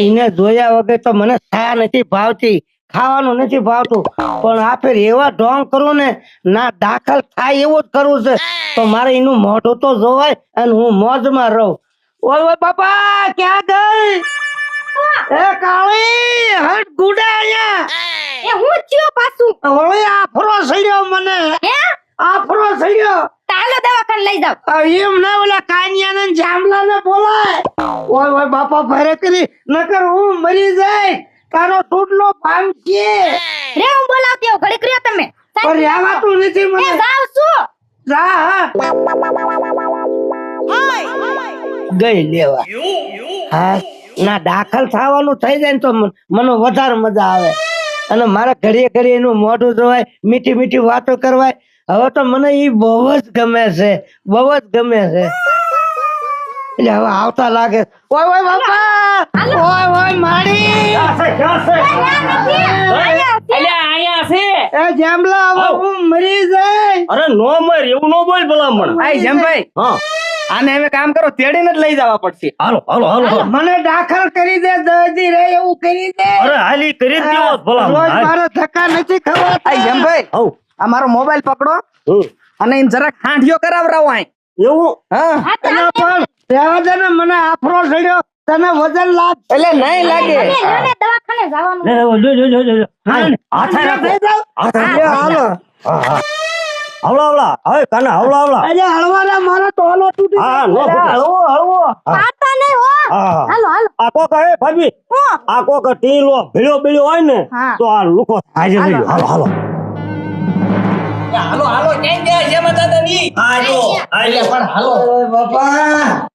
એને જોયા વગર તો મને છાયા નથી ભાવતી. ખાવાનું નથી ભાવતું. પણ આ ફેર એવા ઢોંગ કરું ને ના દાખલ થાય એવું જ કરવું છે. તો મારે એનું મોઢું તો જોવાય અને હું મોજમાં રહું. ઓય ઓય બાપા ક્યાં ગઈ? એ કાળી હટ ગુડા અહીંયા. એ હું થયો પાછું? ઓય આફરો સડ્યો મને. હે? આફરો સડ્યો. ચાલો દવાખાને લઈ જાવ એમ ના ઓલા કાનિયાને જામલાને બોલાય ઓય ઓય બાપા ભરે કરી નકર હું મરી જાય. તારો ટૂટલો ભાંગશે રે હું બોલાવતી આવું ઘડીક રહ્યો તમે. પણ રહેવાતું નથી મને. જાવ છું જા હા. ગઈ લેવા. હા ના દાખલ થવાનું થઈ જાય ને તો મને વધારે મજા આવે. અને મારે ઘડીએ ઘડીએ એનું મોઢું જોવાય મીઠી મીઠી વાતો કરવાય. હવે તો મને એ બહુ જ ગમે છે બહુ જ ગમે છે. એટલે હવે આવતા લાગે. ઓય ઓય બાપા! ઓય ઓય માડી અલ્યા અહીંયા છે. એ જામલા હવે હું મરી જાય. અરે નો મર એવું નો બોલ ભલામણ. આઈ જમભાઈ હા આને હવે કામ કરો તેડીને જ લઈ જવા પડશે. હાલો હાલો હાલો હાલો. મને દાખલ કરી દે દર્દી રે એવું કરી દે. અરે હાલી કરી દેવો ભલામણ. હાલ. મારે ધક્કા નથી ખવાતા. આઈ જમભાઈ હઉ. આ મારો મોબાઈલ પકડો. અને એને જરાક હાંડિયો કરાવરાવો આઈ એવું? હા. પણ રહેવા દે ને મને આફરો ચડ્યો. તને વજન લાગ એટલે નહીં લાગે. દવાખાને જવાનું. લે, લે, લે, લે, લે, લે. હાલ, હાથે રાખો. હાથે હાલો. હા, હા. હવળા, હવળા. હવે કાના હવળા, હવળા. અરે હળવાના મારો ટોલો તૂટી હા, નો હળવો હળવો. પાતા નહીં હો. હા, હા. હાલો હાલો. આ કોક હે ભાભી? આ કોક ટીલો હોય ને તો આ લુકો હાજર હાલો હાલો. હાલો હાલો ક્યાં ગયા જેમાં દાદા ની હાલો. હાલો બાપા.